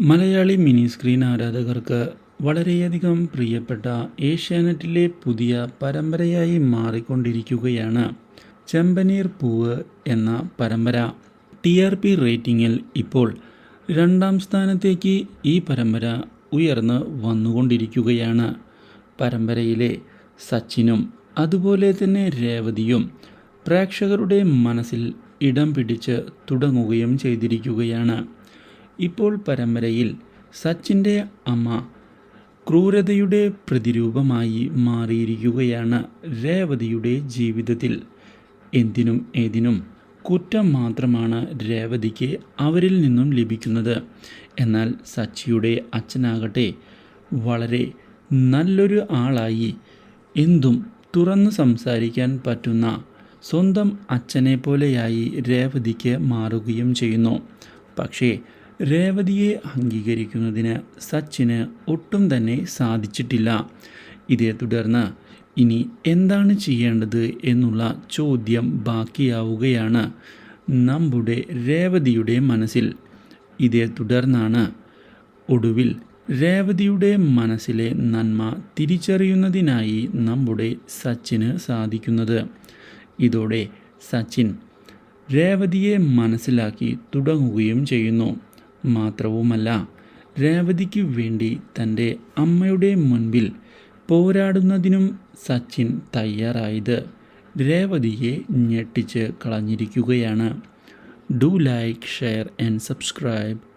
Malayali mini screen ആരാധകർക്ക് വളരെയധികം പ്രിയപ്പെട്ട ഏഷ്യാനെറ്റിലെ പുതിയ പരമ്പരയായി മാറിക്കൊണ്ടിരിക്കുകയാണ് ചെമ്പനീർ പൂവ് എന്ന പരമ്പര. ടി ആർ പി റേറ്റിംഗിൽ ഇപ്പോൾ രണ്ടാം സ്ഥാനത്തേക്ക് ഈ പരമ്പര ഉയർന്ന് വന്നുകൊണ്ടിരിക്കുകയാണ്. പരമ്പരയിലെ സച്ചിനും അതുപോലെ തന്നെ രേവതിയും പ്രേക്ഷകരുടെ മനസ്സിൽ ഇടം പിടിച്ച് തുടങ്ങുകയും ചെയ്തിരിക്കുകയാണ്. ഇപ്പോൾ പരമ്പരയിൽ സച്ചിന്റെ അമ്മ ക്രൂരതയുടെ പ്രതിരൂപമായി മാറിയിരിക്കുകയാണ് രേവതിയുടെ ജീവിതത്തിൽ. എന്തിനും ഏതിനും കുറ്റം മാത്രമാണ് രേവതിക്ക് അവരിൽ നിന്നും ലഭിക്കുന്നത്. എന്നാൽ സച്ചിയുടെ അച്ഛനാകട്ടെ വളരെ നല്ലൊരു ആളായി. എന്തും തുറന്ന് സംസാരിക്കാൻ പറ്റുന്ന സ്വന്തം അച്ഛനെ പോലെയായി രേവതിക്ക് മാറുകയും ചെയ്യുന്നു. പക്ഷേ രേവതിയെ അംഗീകരിക്കുന്നതിന് സച്ചിന് ഒട്ടും തന്നെ സാധിച്ചിട്ടില്ല. ഇതേ തുടർന്ന് ഇനി എന്താണ് ചെയ്യേണ്ടത് എന്നുള്ള ചോദ്യം ബാക്കിയാവുകയാണ് നമ്മുടെ രേവതിയുടെ മനസ്സിൽ. ഇതേ തുടർന്നാണ് ഒടുവിൽ രേവതിയുടെ മനസ്സിലെ നന്മ തിരിച്ചറിയുന്നതിനായി നമ്മുടെ സച്ചിന് സാധിക്കുന്നത്. ഇതോടെ സച്ചിൻ രേവതിയെ മനസ്സിലാക്കി തുടങ്ങുകയും ചെയ്യുന്നു. മാത്രവുമല്ല രേവതിക്ക് വേണ്ടി തന്റെ അമ്മയുടെ മുൻപിൽ പോരാടുന്നതിനും സച്ചിൻ തയ്യാറായത് രേവതിയെ ഞെട്ടിച്ച് കളഞ്ഞിരിക്കുകയാണ്. Do like share and subscribe.